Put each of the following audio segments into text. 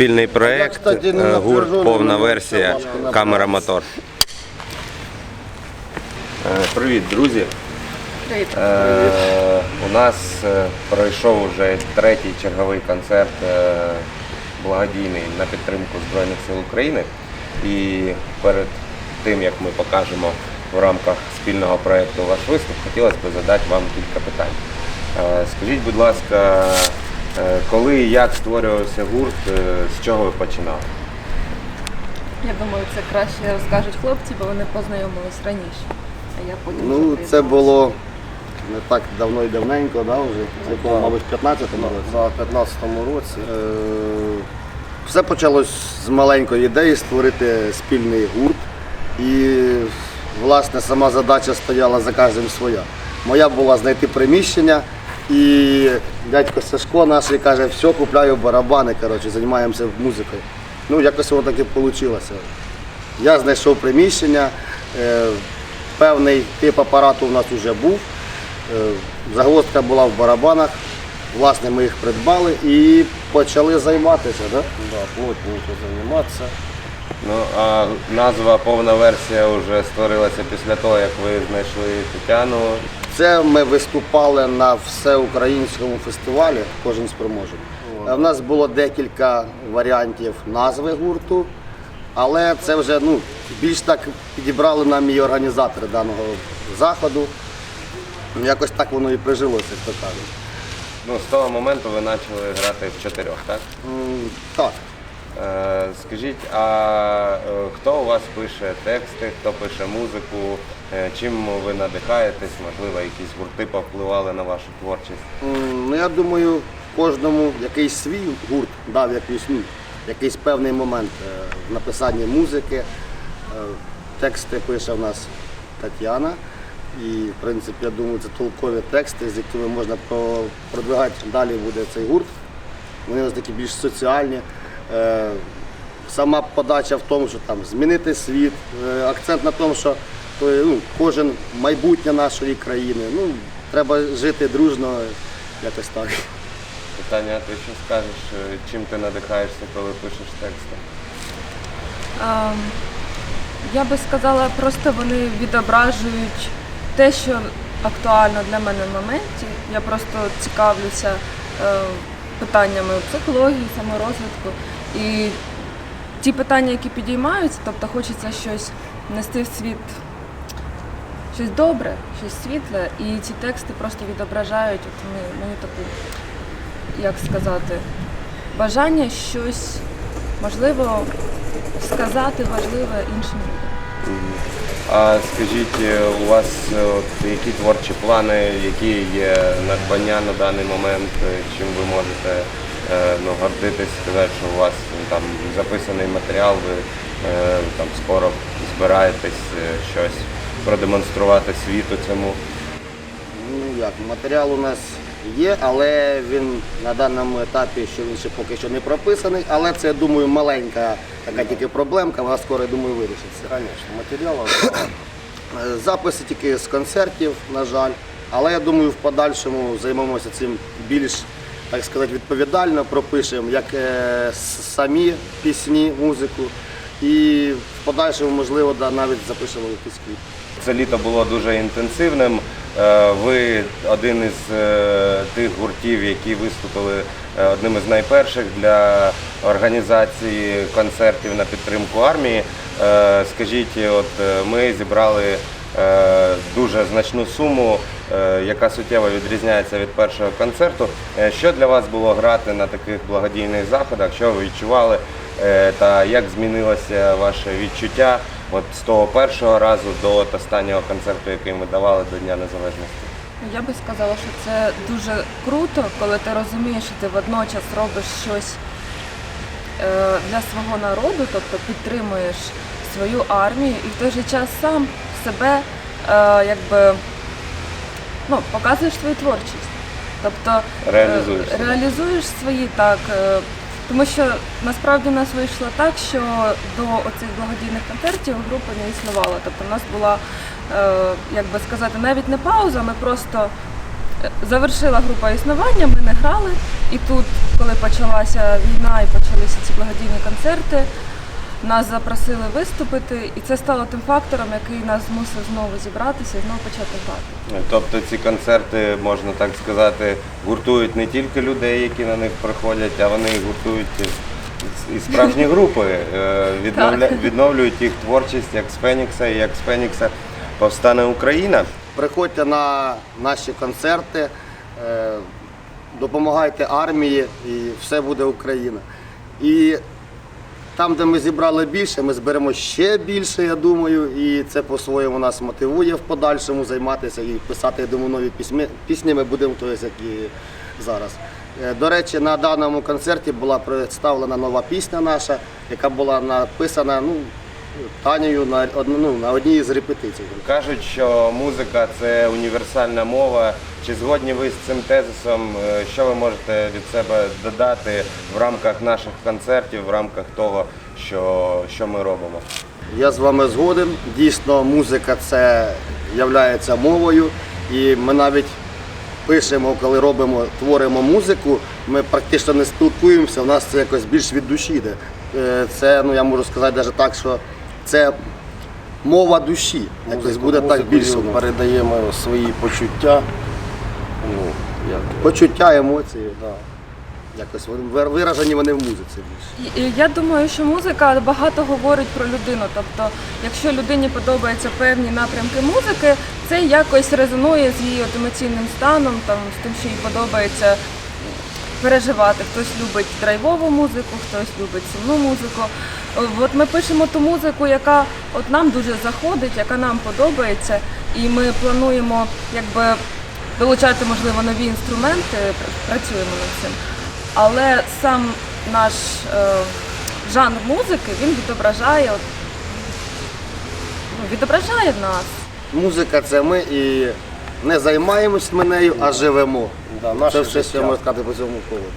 Спільний проєкт, е, гурт, повна версія, камера мотор. Е, Привіт, друзі. Привіт. Е, У нас пройшов вже третій черговий концерт благодійний на підтримку Збройних сил України. І перед тим як ми покажемо в рамках спільного проєкту ваш виступ, хотілося б задати вам кілька питань. Скажіть, будь ласка, коли і як створювався гурт, е, з чого ви починали? Я думаю, це краще розкажуть хлопці, бо вони познайомились раніше. А я потім Ну, вже це було не так давно і давненько, да, вже. Це було, мабуть, в 15-му році. На 15-му році. Е, Все почалось з маленької ідеї створити спільний гурт. І, власне, сама задача стояла за кожним своя. Моя була знайти приміщення, і дядько Сашко наш каже, все, купляю барабани, коротше, займаємося музикою. Ну, якось воно так і вийшло. Я знайшов приміщення, е, певний тип апарату у нас вже був. Е, Загвоздка була в барабанах. Власне, ми їх придбали і почали займатися. Да? Да, плотненько займатися. Ну, а назва повна версія вже створилася після того, як ви знайшли Тетяну. Це ми виступали на всеукраїнському фестивалі, кожен спроможен. У нас було декілька варіантів назви гурту, але це вже ну, більш так підібрали нам і організатори даного заходу. Якось так воно і прижилося, як то кажуть. Ну, з того моменту ви почали грати в чотирьох, так? М, Так. Е, скажіть, а е, хто у вас пише тексти, хто пише музику, Е, чим ви надихаєтесь, можливо, якісь гурти повпливали на вашу творчість? Ну, я думаю, кожному якийсь свій гурт дав якийсь, ну, якийсь певний момент в написанні музики. Тексти пише в нас Тетяна. І, в принципі, я думаю, це толкові тексти, з якими можна продвигати далі буде цей гурт. Вони нас такі більш соціальні. Е, Сама подача в тому, що там змінити світ, е, акцент на тому, що ну, кожен майбутнє нашої країни. Ну, треба жити дружно, якось так. Питання, ти що скажеш, е, чим ти надихаєшся, коли пишеш тексти? Ем, я би сказала, просто вони відображують те, що актуально для мене в моменті. Я просто цікавлюся питаннями психології, саморозвитку. І ті питання, які підіймаються, тобто хочеться щось нести в світ, щось добре, щось світле, і ці тексти просто відображають от мені, мені таку, як сказати, бажання щось можливо сказати важливе іншим людям. А скажіть, у вас е, от, які творчі плани, які є надбання на даний момент, е, чим ви можете ну, гордитись, сказати, що у вас ну, там записаний матеріал, ви е, там скоро збираєтесь е, щось продемонструвати світу цьому. Ну як, матеріал у нас є, але він на даному етапі, що він ще поки що не прописаний, але це, я думаю, маленька така тільки проблемка, вона скоро, я думаю, вирішиться. Звісно, матеріалів. Е, Записи тільки з концертів, на жаль. Але я думаю, в подальшому займемося цим більш, так сказати, відповідально, пропишемо як е, самі пісні, музику. І в подальшому, можливо, навіть запишемо якийсь кліп. Це літо було дуже інтенсивним. Е, Ви один із е, тих гуртів, які виступили одним із найперших для організації концертів на підтримку армії. Скажіть, от ми зібрали дуже значну суму, яка суттєво відрізняється від першого концерту. Е, Що для вас було грати на таких благодійних заходах? Що ви відчували? Е, Та як змінилося ваше відчуття от з того першого разу до останнього концерту, який ми давали до Дня Незалежності? Я би сказала, що це дуже круто, коли ти розумієш, що ти водночас робиш щось е, для свого народу, тобто підтримуєш свою армію і в той же час сам себе е, якби ну, показуєш свою творчість. Тобто е, Реалізуєш реалізуєш свої так. е, Тому що насправді в нас вийшло так, що до оцих благодійних концертів група не існувала. Тобто в нас була, е, як би сказати, навіть не пауза, ми просто завершила група існування, ми не грали. І тут, коли почалася війна і почалися ці благодійні концерти. Нас запросили виступити, і це стало тим фактором, який нас змусив знову зібратися і знову почати грати. Тобто ці концерти, можна так сказати, гуртують не тільки людей, які на них приходять, а вони гуртують і- справжні групи, е, відновля... Відновлюють їх творчість як з Фенікса, і як з Фенікса повстане Україна. Приходьте на наші концерти, е, допомагайте армії і все буде Україна. І там, де ми зібрали більше, ми зберемо ще більше, я думаю, і це по-своєму нас мотивує в подальшому займатися і писати, я думаю, нові пісні. Пісні ми будемо, то як і зараз. Е, До речі, на даному концерті була представлена нова пісня наша, яка була написана ну, Танею на, ну, на одній з репетицій. Кажуть, що музика це універсальна мова. Чи згодні ви з цим тезисом? Е, Що ви можете від себе додати в рамках наших концертів, в рамках того, що, що ми робимо? Я з вами згоден. Дійсно, музика це є мовою, і ми навіть пишемо, коли робимо, творимо музику, ми практично не спілкуємося, у нас це якось більш від душі йде. Е, Це, ну я можу сказати навіть так, що це мова душі. Якось буде так більше. Передаємо свої почуття. Ну, як, Почуття, емоції. да. Якось виражені вони в музиці більше. Я думаю, що музика багато говорить про людину. Тобто, якщо людині подобаються певні напрямки музики, це якось резонує з її емоційним станом, там з тим, що їй подобається переживати. Хтось любить драйвову музику, хтось любить сумну музику. От ми пишемо ту музику, яка от нам дуже заходить, яка нам подобається, і ми плануємо якби долучати, можливо, нові інструменти, працюємо над цим. Але сам наш е, жанр музики він відображає, от, ну, відображає нас. Музика це ми і не займаємось ми нею, а живемо. Да, наше це все, що я життя. можу сказати по цьому поводу.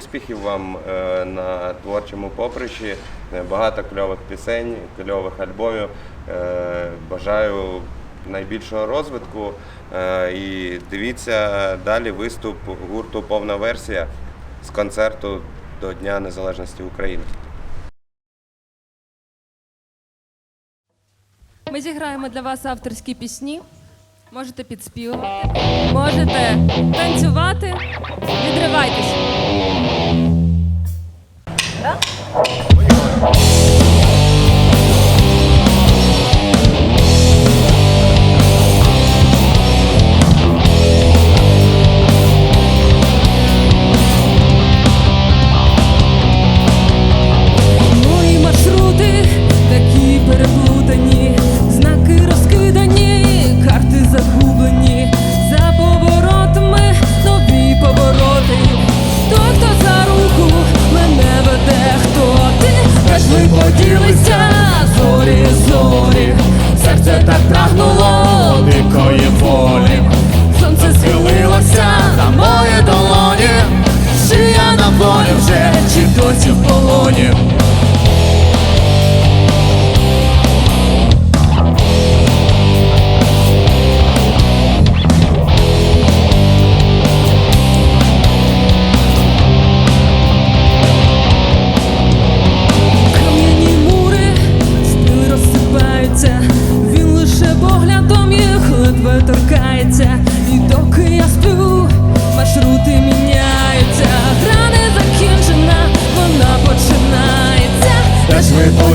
Успіхів вам е, на творчому поприщі, е, багато кльових пісень, кльових альбомів. Е, Бажаю найбільшого розвитку е, і дивіться далі виступ гурту Повна версія з концерту до Дня Незалежності України. Ми зіграємо для вас авторські пісні. Можете підспівувати, можете танцювати. Відривайтеся.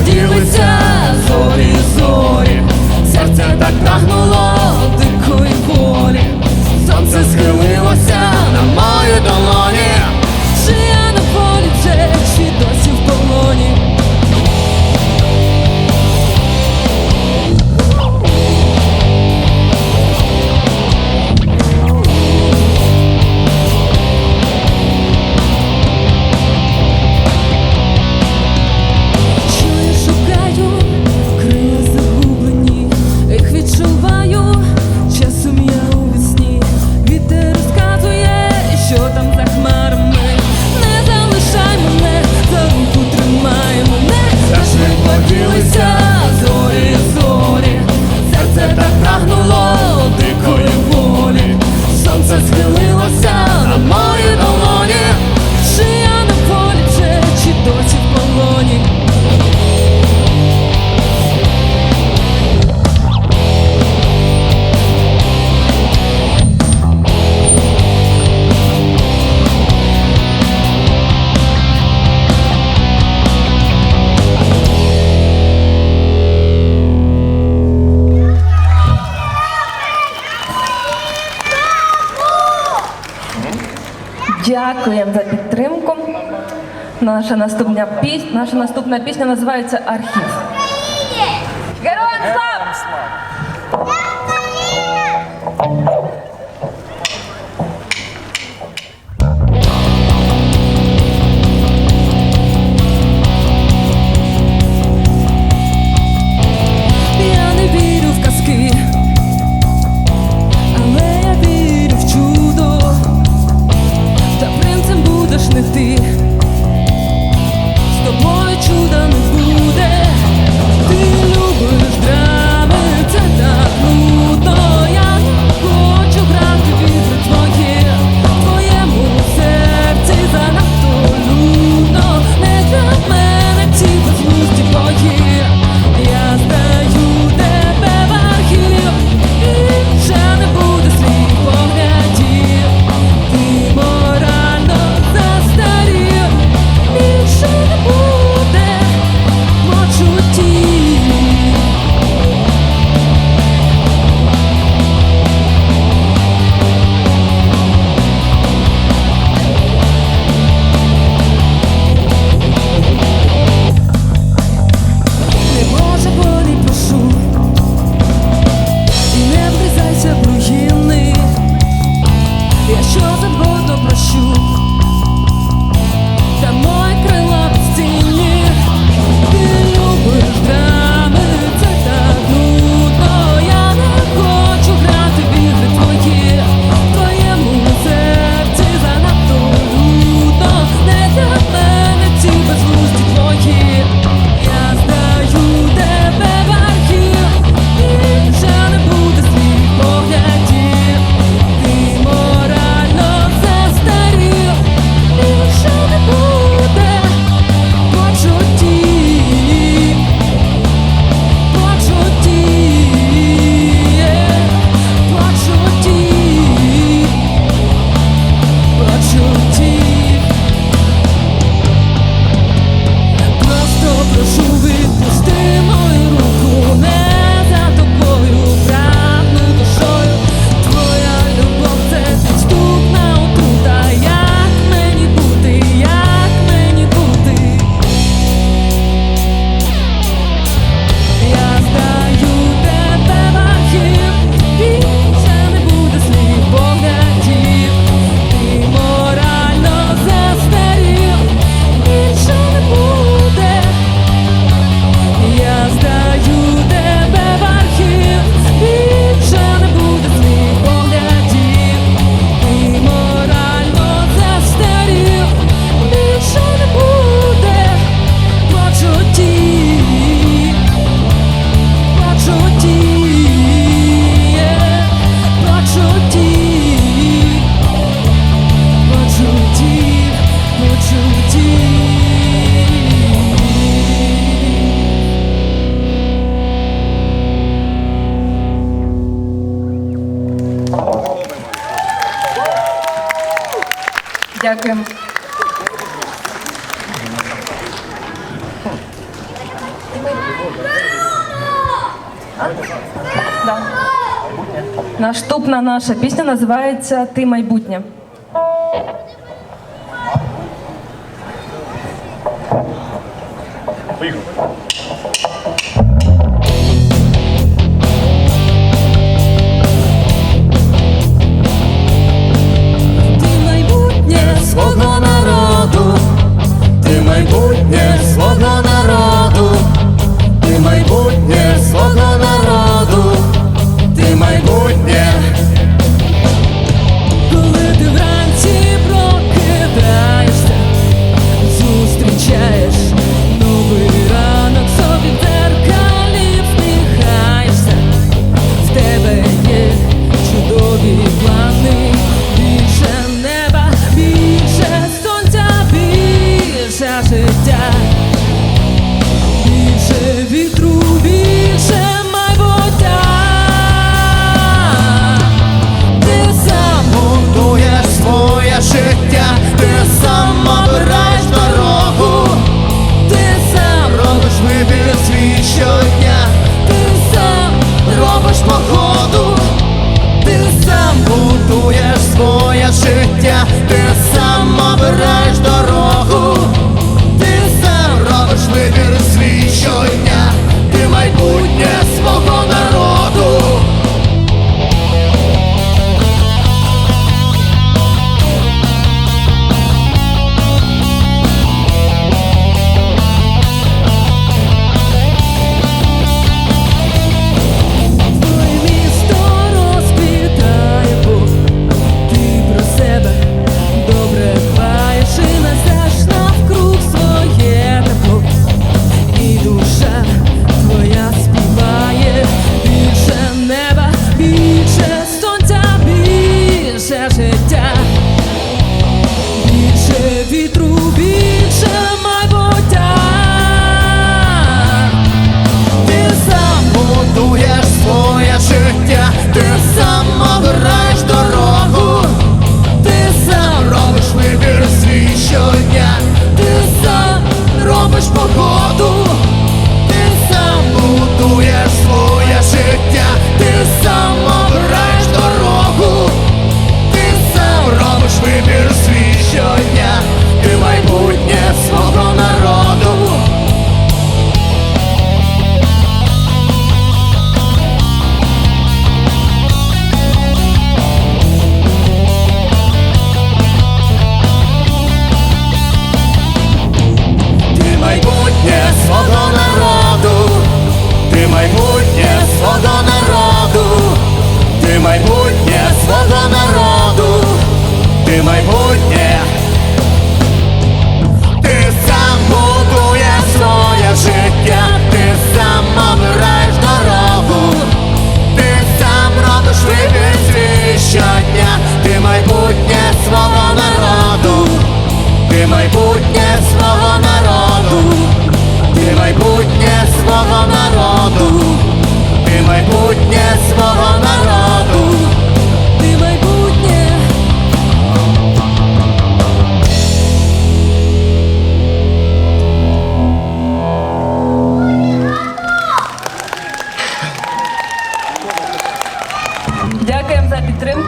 Де ж наша наступна пісня. Наша наступна пісня називається Архів. Героям слава! Наступна наша пісня називається Ти майбутнє.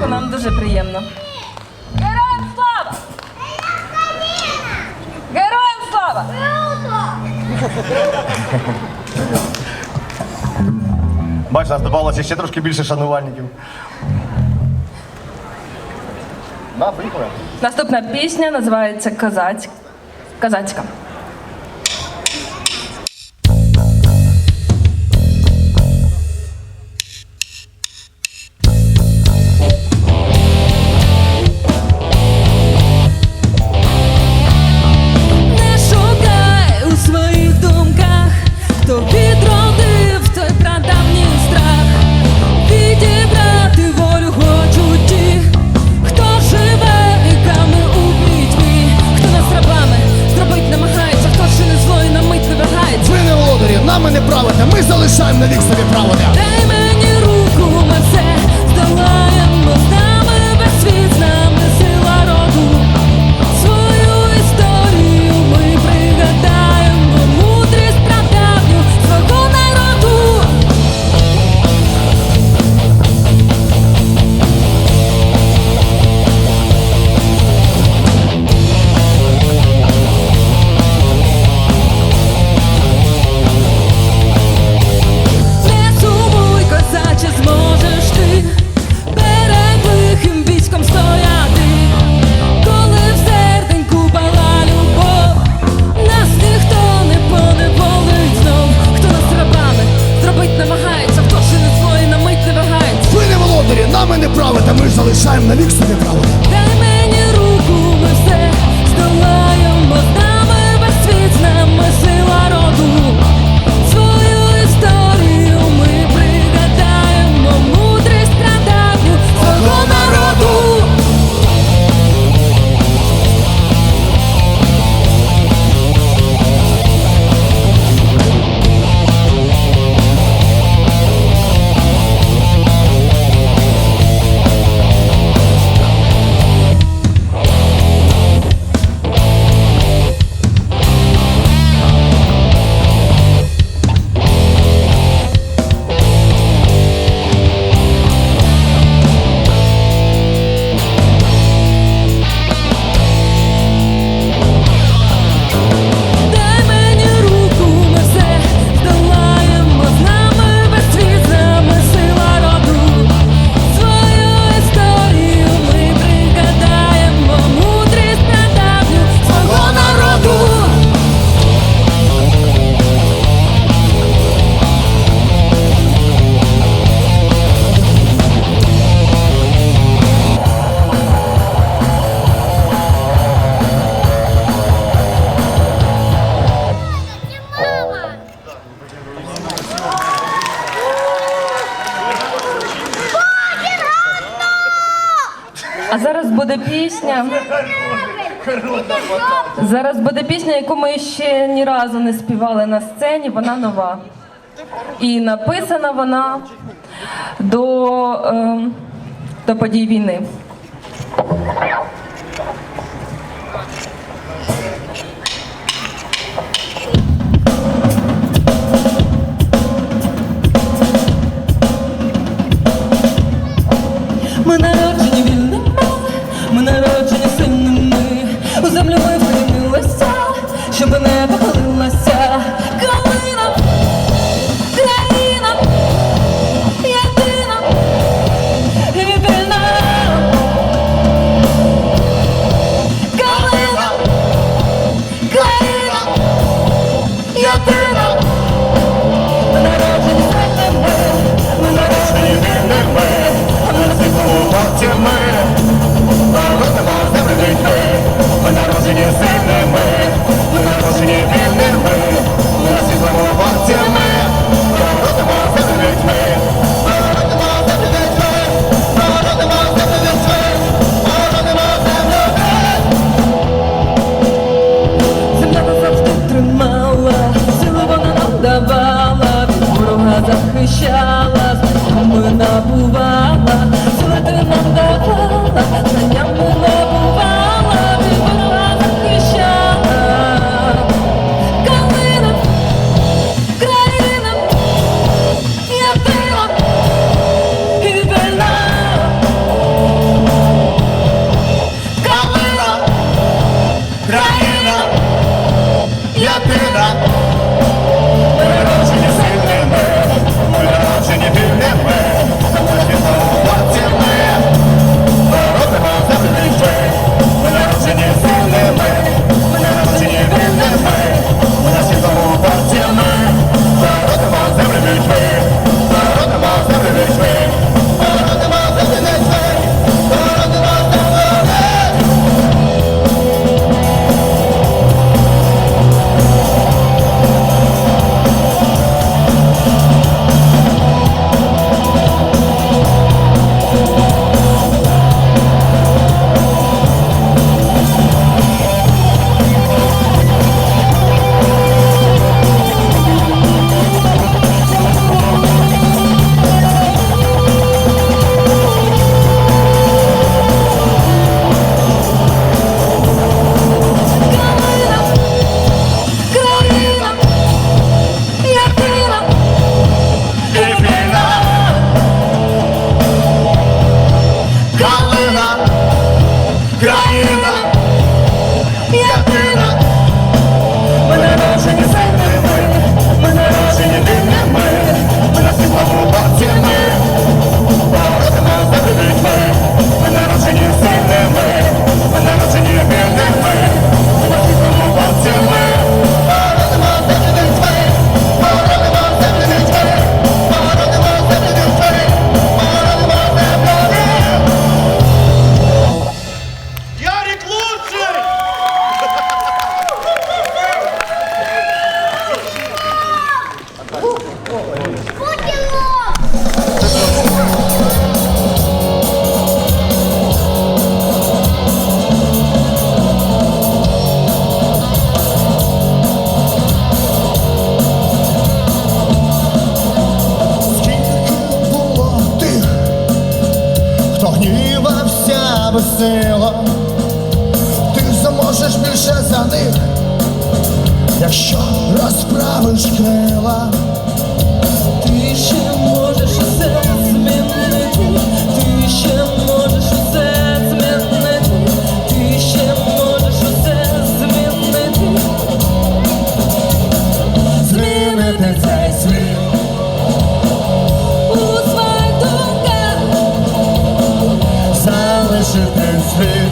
нам дуже приємно. Героям слава! Героям слава! Бач, нас додавалося ще трошки більше шанувальників. Наступна пісня називається Казаць. Козацька. нами не правите, ми залишаємо навік собі правити. Зараз буде пісня, яку ми ще ні разу не співали на сцені. Вона нова. І написана вона до, ем, до подій війни. відпустила, ти зможеш більше за них, якщо розправиш крила. atmosphere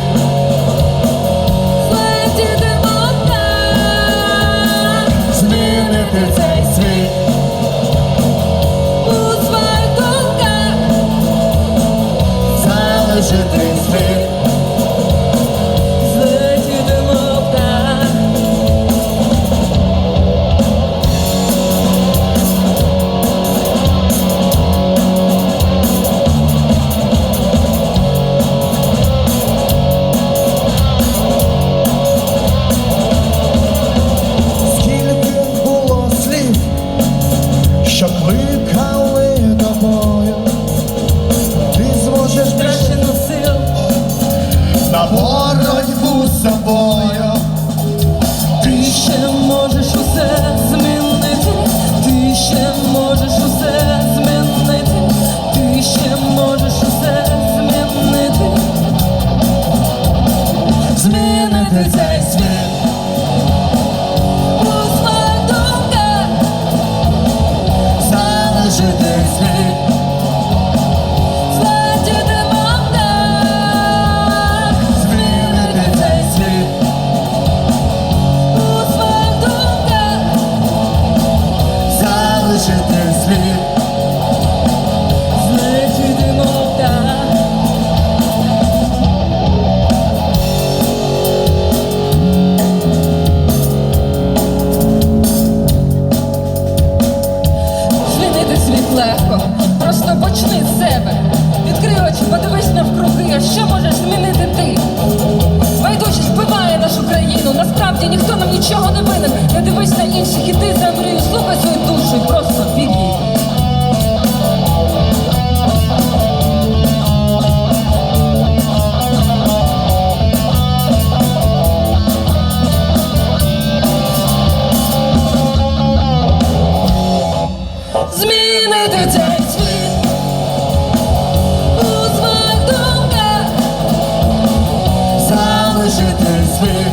Christmas.